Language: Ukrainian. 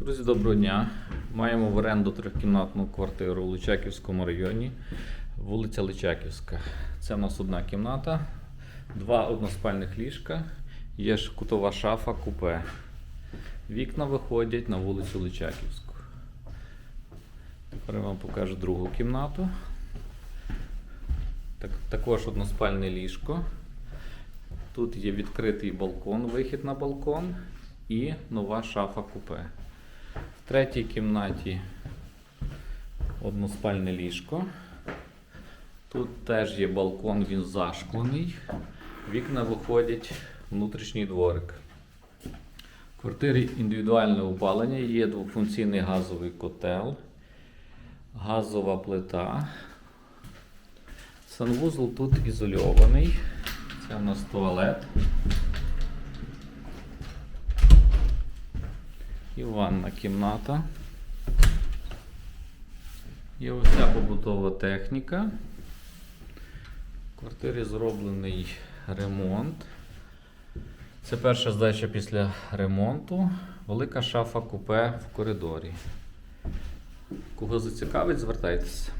Друзі, доброго дня. Маємо в оренду трьохкімнатну квартиру у Личаківському районі, вулиця Личаківська. Це в нас одна кімната, два односпальних ліжка, є ж кутова шафа купе. Вікна виходять на вулицю Личаківську. Тепер я вам покажу другу кімнату. Так, також односпальне ліжко. Тут є відкритий балкон, вихід на балкон і нова шафа купе. В третій кімнаті односпальне ліжко. Тут теж є балкон, він зашклений. Вікна виходять внутрішній дворик. В квартирі індивідуальне опалення, є двофункційний газовий котел, газова плита. Санвузол тут ізольований. Це у нас туалет. І ванна кімната. Є оця побутова техніка. В квартирі зроблений ремонт. Це перша здача після ремонту. Велика шафа купе в коридорі. Кого зацікавить, звертайтеся.